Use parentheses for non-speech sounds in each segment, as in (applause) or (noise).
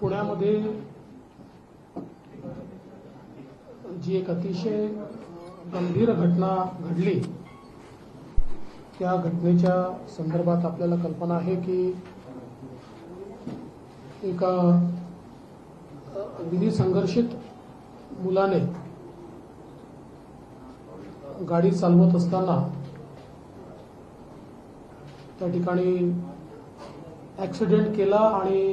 पुण्यामध्ये जी एक अतिशय गंभीर घटना घडली त्या घटनेच्या संदर्भात आपल्याला कल्पना आहे की एका विधी संघर्षित मुलाने गाडी चालवत असताना त्या ठिकाणी ॲक्सिडेंट केला आणि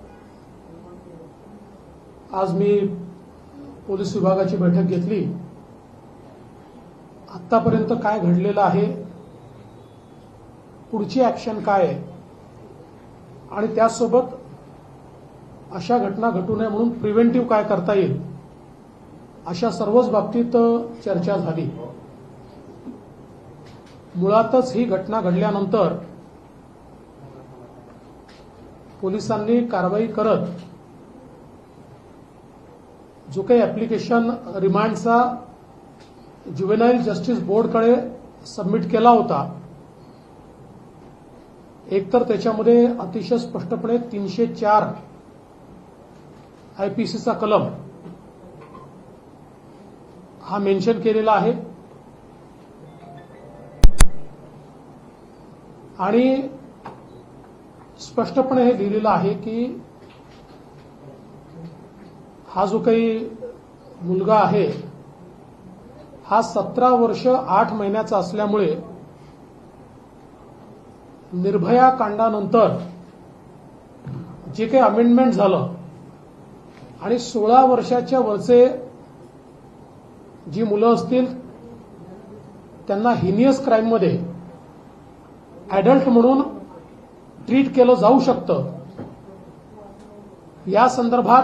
आज मी पोलीस विभागाची बैठक घेतली. आतापर्यंत काय घडलेलं आहे? पुढची ऍक्शन काय आहे? आणि त्यासोबत अशा घटना घटू नये म्हणून प्रिव्हेंटिव्ह काय करता येईल? अशा सर्वच बाबतीत चर्चा झाली. मुळातच ही घटना घडल्यानंतर पोलिसांनी कारवाई करत जो काही ऍप्लिकेशन रिमांडचा ज्युवेनाईल जस्टिस बोर्डकडे सबमिट केला होता एकतर त्याच्यामध्ये अतिशय स्पष्टपणे तीनशे चार आयपीसीचा कलम हा मेन्शन केलेला आहे. आणि स्पष्टपणे हे लिहिलेलं आहे की हा जो काही मुलगा आहे हा सतरा वर्ष आठ महिन्याचा असल्यामुळे निर्भया कांडानंतर जे काही अमेंडमेंट झालं आणि सोळा वर्षाच्या वरचे जी मुलं असतील त्यांना हिनियस क्राईममध्ये ॲडल्ट म्हणून ट्रीट केलं जाऊ शकतं. या संदर्भात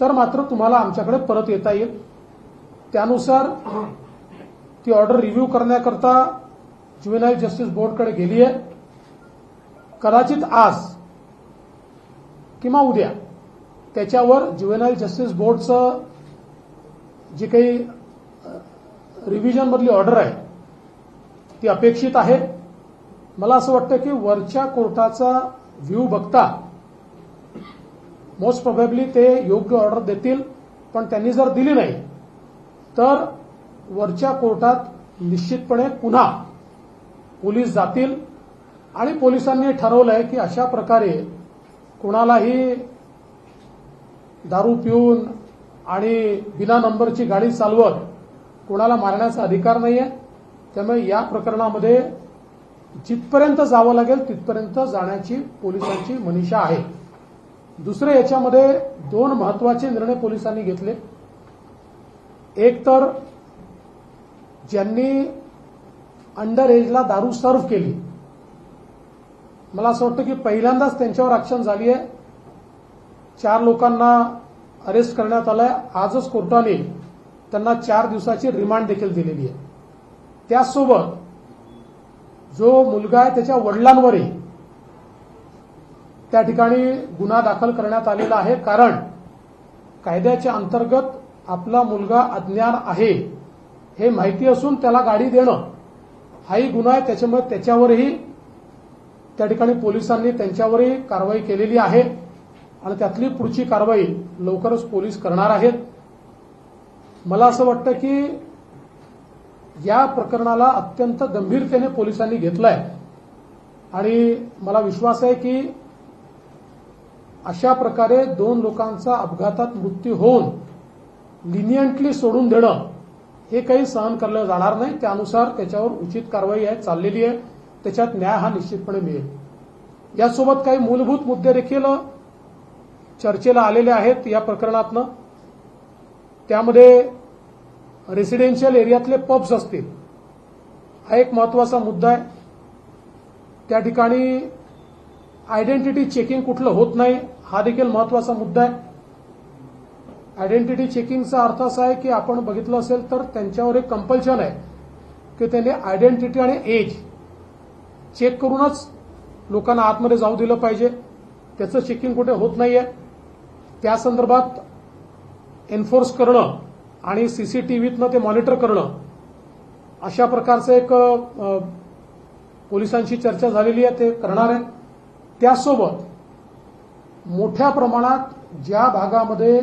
तर मात्र तुम्हाला आमच्याकडे परत येता येईल. त्यानुसार ती ऑर्डर रिव्ह्यू करण्याकरता ज्युएनाईल जस्टिस बोर्डकडे गेली आहे. कदाचित आज किंवा उद्या त्याच्यावर ज्युएनाईल जस्टिस बोर्डचं जी काही रिव्हिजनमधली ऑर्डर आहे ती अपेक्षित आहे. मला असं वाटतं की वरच्या कोर्टाचा व्ह्यू बघता मोस्ट प्रोबेबली ते योग्य ऑर्डर देतील पण त्यांनी जर दिली नाही तर वरच्या कोर्टात निश्चितपणे पुन्हा पोलीस जातील. आणि पोलिसांनी ठरवलंय की अशा प्रकारे कुणालाही दारू पिऊन आणि बिना नंबरची गाडी चालवत कुणाला मारण्याचा अधिकार नाहीये. त्यामुळे या प्रकरणामध्ये जिथपर्यंत जावं लागेल तिथपर्यंत जाण्याची पोलिसांची मनीषा आहे. दुसरे याच्यामध्ये दोन महत्त्वाचे निर्णय पोलिसांनी घेतले. एक तर ज्यांनी अंडर एजला दारू सर्व्ह केली. मला असं वाटतं की पहिल्यांदाच त्यांच्यावर ऍक्शन झाली आहे चार लोकांना अरेस्ट करण्यात आलंय. आजच कोर्टाने त्यांना चार दिवसाची रिमांड देखील दिलेली आहे. त्याचसोबत जो मुलगा आहे त्याच्या वडिलांवरही त्या ठिकाणी गुन्हा दाखल करण्यात आलेला आहे. कारण कायद्याच्या अंतर्गत आपला मुलगा अज्ञान आहे हे माहिती असून त्याला गाडी देणं हाही गुन्हा आहे. त्याच्यामुळे त्याच्यावरही त्या ठिकाणी पोलिसांनी त्यांच्यावरही कारवाई केलेली आहे आणि त्यातली पुढची कारवाई लवकरच पोलीस करणार आहेत. मला असं वाटतं की या प्रकरणाला अत्यंत गंभीरतेने पोलिसांनी घेतलंय. आणि मला विश्वास आहे की अशा प्रकारे दोन लोकांचा अपघातात मृत्यू होऊन लिनियंटली सोडून देणं हे काही सहन करलं जाणार नाही. त्यानुसार त्याच्यावर उचित कारवाई आहे चाललेली आहे. त्याच्यात न्याय हा निश्चितपणे मिळेल. यासोबत काही मूलभूत मुद्दे देखील चर्चेला आलेले आहेत या प्रकरणातनं. त्यामध्ये रेसिडेन्शियल एरियातले पब्स असतील. हा एक महत्त्वाचा मुद्दा आहे. त्या ठिकाणी आयडेंटिटी चेकिंग कुठलं होत नाही हा देखील महत्त्वाचा मुद्दा आहे. आयडेंटिटी चेकिंगचा अर्थ असा आहे की आपण बघितलं असेल तर त्यांच्यावर एक कंपल्शन आहे की त्यांनी आयडेंटिटी आणि एज चेक करूनच लोकांना आतमध्ये जाऊ दिलं पाहिजे. त्याचं चेकिंग कुठे होत नाहीये. त्या संदर्भात एन्फोर्स करणं आणि सीसीटीव्हीतनं ते मॉनिटर करणं अशा प्रकारचं एक पोलिसांशी चर्चा झालेली आहे ते करणार आहे त्यासोबत मोठ्या प्रमाणात ज्या भागामध्ये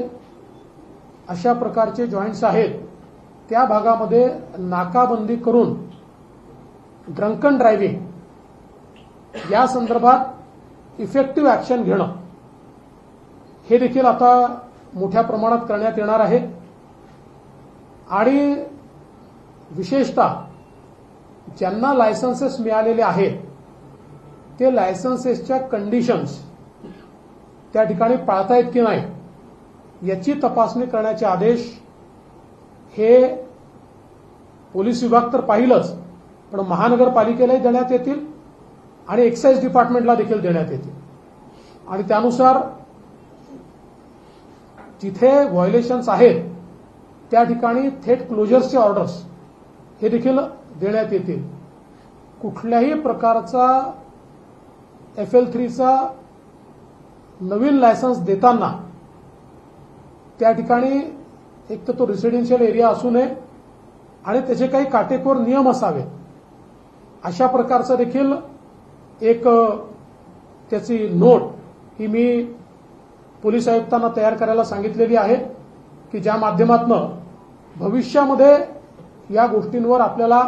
अशा प्रकारचे जॉईंट्स आहेत त्या भागामध्ये नाकाबंदी करून ड्रंकन ड्रायव्हिंग या संदर्भात इफेक्टिव्ह ऍक्शन घेणं हे देखील आता मोठ्या प्रमाणात करण्यात येणार आहे. आणि विशेषतः ज्यांना लायसन्सेस मिळालेले आहेत ते लायसन्सेसच्या कंडिशन्स त्या ठिकाणी पाळतायत की नाही याची तपासणी करण्याचे आदेश हे पोलीस विभाग तर पाहिलंच पण महानगरपालिकेलाही देण्यात येतील आणि एक्साईज डिपार्टमेंटला देखील देण्यात येतील. आणि त्यानुसार जिथे व्हायोलेशन्स आहेत त्या ठिकाणी थेट क्लोजर्सचे ऑर्डर्स हे देखील देण्यात येतील. कुठल्याही प्रकारचा एफ एल थ्रीचा नवीन लायसन्स देताना त्या ठिकाणी एक तर तो रेसिडेन्शियल एरिया असू नये आणि त्याचे काही काटेकोर नियम असावेत अशा प्रकारचं देखील एक त्याची नोट ही मी पोलीस आयुक्तांना तयार करायला सांगितलेली आहे की ज्या माध्यमातनं भविष्यामध्ये या गोष्टींवर आपल्याला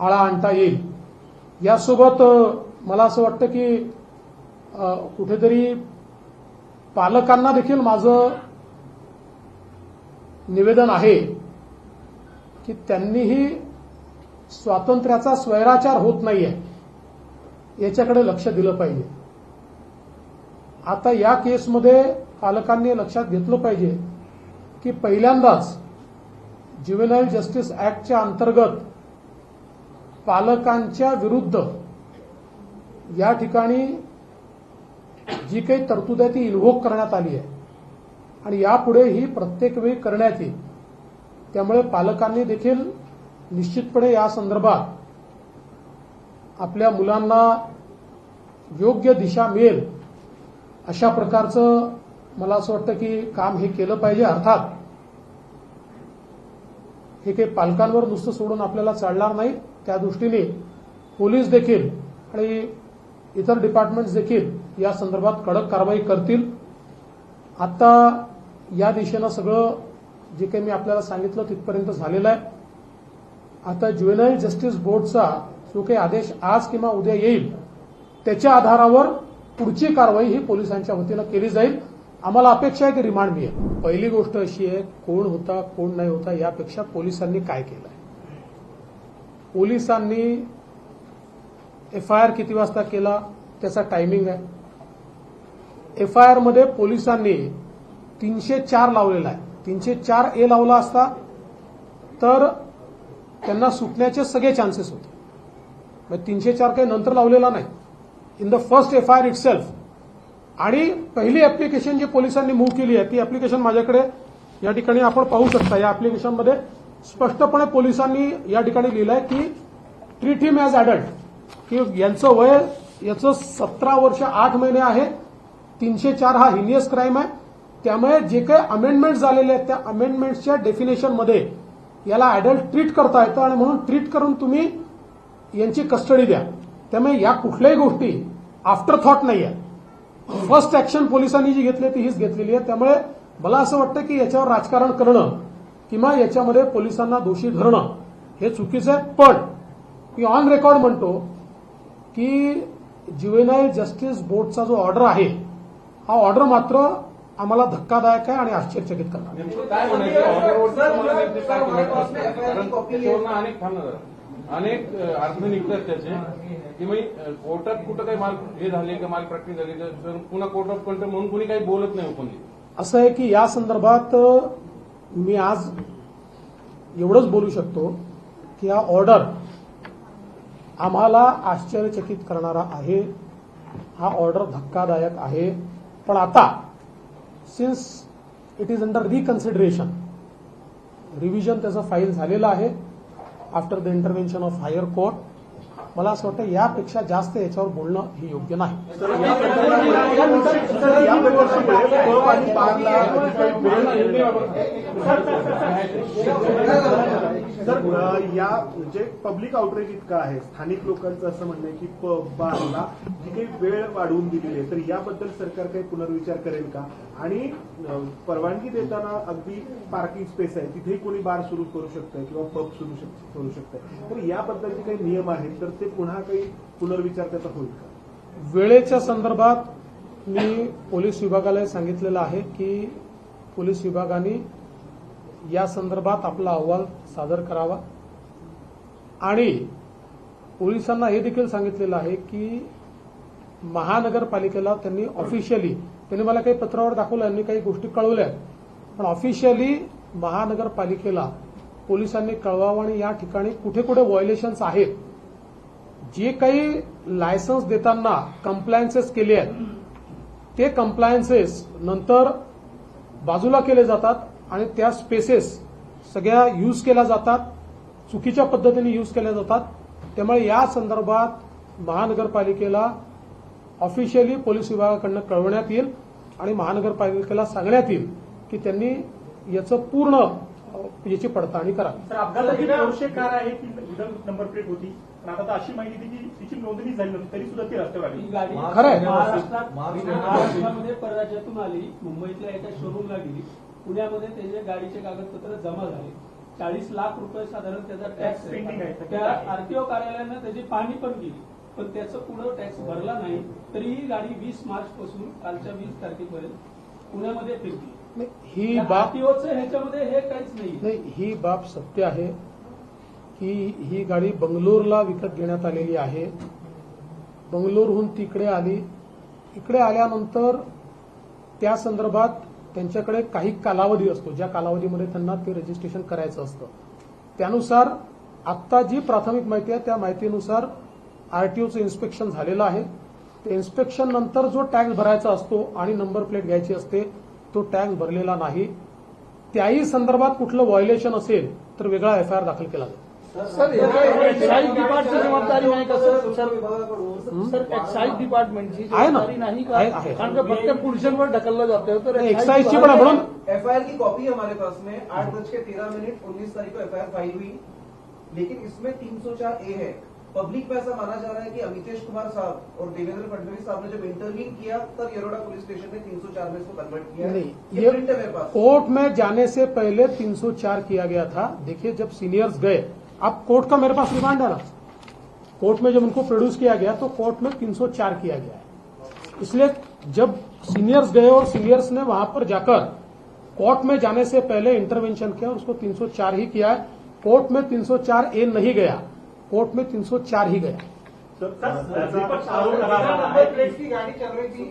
आळा आणता येईल. यासोबत मला असं वाटतं की कुठेतरी पालकांना देखील माझं निवेदन आहे की त्यांनीही स्वातंत्र्याचा स्वैराचार होत नाहीये. याच्याकडे लक्ष दिलं पाहिजे. आता या केसमध्ये पालकांनी लक्षात घेतलं पाहिजे की पहिल्यांदाच ज्युवेनाईल जस्टिस ऍक्टच्या अंतर्गत पालकांच्या विरुद्ध या ठिकाणी जी काही तरतूद आहे ती इन्व्होक करण्यात आली आहे. आणि यापुढे ही प्रत्येक वेळी करण्यात येईल त्यामुळे पालकांनी देखील निश्चितपणे या संदर्भात आपल्या मुलांना योग्य दिशा मिळेल अशा प्रकारचं मला असं वाटतं की काम हे केलं पाहिजे. अर्थात हे काही पालकांवर नुसतं सोडून आपल्याला चालणार नाही. त्या दृष्टीने पोलीस देखील आणि इतर डिपार्टमेंट्स देखील या संदर्भात कडक कारवाई करतील. आता या दिशेनं सगळं जे काही मी आपल्याला सांगितलं तिथपर्यंत झालेलं आहे. आता ज्युएनाईल जस्टिस बोर्डचा जो काही आदेश आज किंवा उद्या येईल त्याच्या आधारावर पुढची कारवाई ही पोलिसांच्या वतीनं केली जाईल. आम्हाला अपेक्षा आहे की रिमांड मिळेल. पहिली गोष्ट अशी आहे कोण होता कोण नाही होता यापेक्षा पोलिसांनी काय केलं पोलिसांनी एफ आय आर किती वाजता केला त्याचा टायमिंग आहे. एफ आय आरमध्ये पोलिसांनी तीनशे चार लावलेला आहे. तीनशे चार ए लावला असता तर त्यांना सुटण्याचे सगळे चान्सेस होते. मग तीनशे चार काही नंतर लावलेला नाही. In the first F I R itself आणि पहिली ऍप्लिकेशन जी पोलिसांनी मूव्ह केली आहे ती ऍप्लिकेशन माझ्याकडे या ठिकाणी आपण पाहू शकता. या ऍप्लिकेशनमध्ये स्पष्टपणे पोलिसांनी या ठिकाणी लिहिलं आहे की ट्रीट हिम ॲज अडल्ट की यांचं वय याचं सतरा वर्ष आठ महिने आहे. तीनशे चार हा हिनियस क्राईम आहे. त्यामुळे जे काही अमेंडमेंट झालेले आहेत त्या अमेंडमेंटच्या डेफिनेशनमध्ये याला अॅडल्ट ट्रीट करता येतं आणि म्हणून ट्रीट करून तुम्ही यांची कस्टडी द्या. त्यामुळे या कुठल्याही गोष्टी आफ्टर थॉट नाही आहे फर्स्ट ऍक्शन पोलिसांनी जी घेतली ती हीच घेतलेली आहे. त्यामुळे मला असं वाटतं की याच्यावर राजकारण करणं किंवा याच्यामध्ये पोलिसांना दोषी धरणं हे चुकीचं आहे. पण मी ऑन रेकॉर्ड म्हणतो की ज्युएनाईल जस्टिस बोर्डचा जो ऑर्डर आहे हा ऑर्डर मात्र आम्हाला धक्कादायक आहे आणि आश्चर्यचकित करणार. अनेक अर्थ निघतात त्याचे. की मग अ, कोर्टात कुठं काही माल हे झाले का माल प्रॅक्टिस झाली तर पुन्हा कोर्ट ऑफ कंट्रोल म्हणून कुणी काही बोलत नाही ओपनली असं आहे की या संदर्भात मी आज एवढंच बोलू शकतो की हा ऑर्डर आम्हाला आश्चर्यचकित करणारा आहे. हा ऑर्डर धक्कादायक आहे. पण आता since it is under reconsideration revision त्याचं फाईल झालेलं आहे. After the intervention of higher court मला असं वाटतं यापेक्षा जास्त याच्यावर बोलणं हे योग्य नाही. सर या म्हणजे पब्लिक आउटरीच इतकं आहे स्थानिक लोकांचं असं म्हणणं आहे की पब बारला जी काही वेळ वाढवून दिलेली आहे तर याबद्दल सरकार काही पुनर्विचार करेल का? आणि परवानगी देताना अगदी पार्किंग स्पेस आहे तिथेही कोणी बार सुरू करू शकतंय किंवा पब सुरू करू शकतंय. तर याबद्दलचे काही नियम आहेत तर ते पुन्हा काही पुनर्विचार त्याचा होईल का? वेळेच्या संदर्भात मी पोलीस विभागाला सांगितलेलं आहे की पोलीस विभागाने या संदर्भात आपला अहवाल सादर करावा. आणि पोलिसांना हे देखील सांगितलेलं आहे की महानगरपालिकेला त्यांनी ऑफिशियली त्यांनी मला काही पत्रावर दाखवलं यांनी काही गोष्टी कळवल्या. पण ऑफिशियली महानगरपालिकेला पोलिसांनी कळवावं आणि या ठिकाणी कुठे कुठे व्हायोलेशन्स आहेत जे काही लायसन्स देताना कम्प्लायन्सेस केले आहेत ते कम्प्लायन्सेस नंतर बाजूला केले जातात आणि त्या स्पेसेस सगळ्या यूज केल्या जातात चुकीच्या पद्धतीने यूज केल्या जातात. त्यामुळे या संदर्भात महानगरपालिकेला ऑफिशियली पोलीस विभागाकडनं कळवण्यात येईल आणि महानगरपालिकेला सांगण्यात येईल की त्यांनी याचं पूर्ण याची पडताळणी करावी तर अपघाताची पोर्शे कार आहे की नंबर प्लेट होती? पण आता तर अशी माहिती होती की तिची नोंदणी झाली नव्हती तरी सुद्धा ती रस्त्यावर आली. ही गाडी खरं आहे. महाराष्ट्रात महाराष्ट्रामध्ये परराज्यातून आली मुंबईतल्या एका शोरूमला गेली. पुण्यामध्ये त्याचे गाडीचे कागदपत्र जमा झाले. चाळीस लाख रुपये साधारण त्याचा टॅक्स Pending आहे. त्या आरटीओ कार्यालयानं त्याची पाहणी पण केली. पण त्याचं पुढं टॅक्स भरला नाही. तरी ही गाडी वीस मार्च पासून कालच्या वीस तारखेपर्यंत पुण्यामध्ये फिरली. ही बाब आरटीओचं ह्याच्यामध्ये हे काहीच नाही नाही ही बाब सत्य आहे. की ही गाडी बंगलोरला विकत घेण्यात आलेली आहे. बंगलोरहून तिकडे आली. इकडे आल्यानंतर त्या संदर्भात त्यांच्याकडे काही कालावधी असतो. ज्या कालावधीमध्ये त्यांना ते रजिस्ट्रेशन करायचं असतं. त्यानुसार आत्ता जी प्राथमिक माहिती आहे त्या माहितीनुसार आरटीओचं इन्स्पेक्शन झालेलं आहे. ते इन्स्पेक्शन नंतर जो टॅक्स भरायचा असतो आणि नंबर प्लेट घ्यायची असते तो टॅक्स भरलेला नाही. त्याही संदर्भात कुठलं व्हायोलेशन असेल तर वेगळा एफआयआर दाखल केला जातो सर एक्साईज डिपार्टची जबाबदारी नाही का सर सर सर एक्साईज डिपार्टमेंटची आहे ना. जबाबदारी नाही का आहे, आहे. कारण का फक्त ढकललं जातं तर एक्साईजची पण आहे म्हणून एफआईआर की कॉपी हमारे पास में आठ बज के तेरह मिनट उन्नीस तारीख को एफआईआर फ़ाइल हुई। लेकिन इसमें तीन सौ चार ए है। पब्लिक में ऐसा माना जा रहा है कि अमितेश कुमार साहब और देवेंद्र फडणवीस साहब ने जब इंटरव्यू किया तब येरोडा पुलिस स्टेशन ने तीन सौ चार में इसको कन्वर्ट किया। है नहीं ये ये प्रिंट है मेरे पास। कोर्ट में जाने से पहले 304 किया गया था। देखिए जब सीनियर्स गए अब कोर्ट का मेरे पास रिमांड है ना। कोर्ट में जब उनको प्रोड्यूस किया गया तो कोर्ट में 304 किया गया है। इसलिए जब सीनियर्स गए और सीनियर्स ने वहाँ पर जाकर कोर्ट में जाने से पहले इंटरवेंशन किया और उसको 304 ही किया है कोर्ट में 304 ए नहीं गया कोर्ट में 304 ही गया। विपक्ष आरोप लगा रहा है कि की गाड़ी चल रही थी।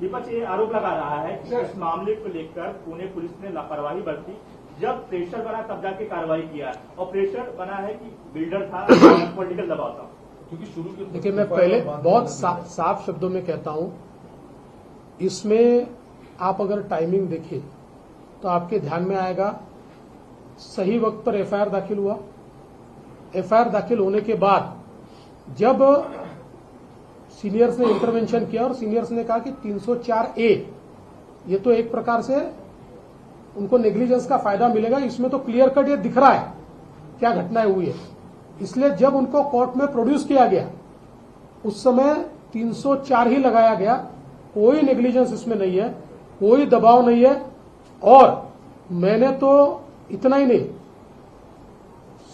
विपक्ष ये आरोप लगा रहा है कि इस मामले को लेकर पुणे पुलिस ने लापरवाही बरती। जब प्रेशर बना तब जाके कार्रवाई किया और प्रेशर बना है कि बिल्डर था (coughs) पॉलिटिकल दबाव था। क्योंकि शुरू के देखिए मैं पहले बहुत सा, साफ़ शब्दों में कहता हूँ इसमें आप अगर टाइमिंग देखिए तो आपके ध्यान में आएगा सही वक्त पर एफआईआर दाखिल हुआ। एफआईआर दाखिल होने के बाद जब सीनियर्स ने इंटरवेंशन किया और सीनियर्स ने कहा कि 304 ए ये तो एक प्रकार से उनको नेग्लिजेंस का फ़ायदा मिलेगा, इसमें तो क्लियर कट ये दिख रहा है क्या घटनाएँ हुई है इसलिए जब उनको कोर्ट में प्रोड्यूस किया गया, उस समय 304 ही लगाया गया, कोई नेग्लिजेंस इसमें नहीं है, कोई दबाव नहीं है, और मैंने तो इतना ही नहीं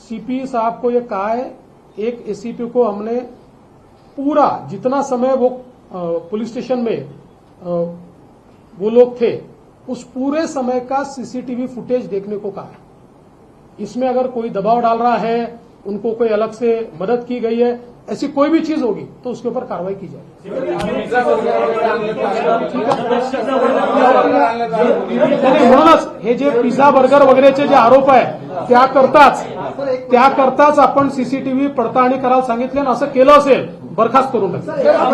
सीपी साहब को यह कहा है, एक एसीपी को हमने पूरा जितना समय वो पुलिस स्टेशन में वो लोग थे उस पूरे समय का सीसीटीवी फुटेज देखने को कहा। इसमें अगर कोई दबाव डाल रहा है उनको कोई अलग से मदद की गई है ऐसी कोई भी चीज होगी तो उसके ऊपर कार्रवाई की जाए म्हणूनच हे जे पिझ्झा बर्गर वगैरेचे जे आरोप आहे त्याकरताच त्याकरताच आपण सीसीटीव्ही पडताळणी करायला सांगितले आणि असं केलं असेल बरखास्त करून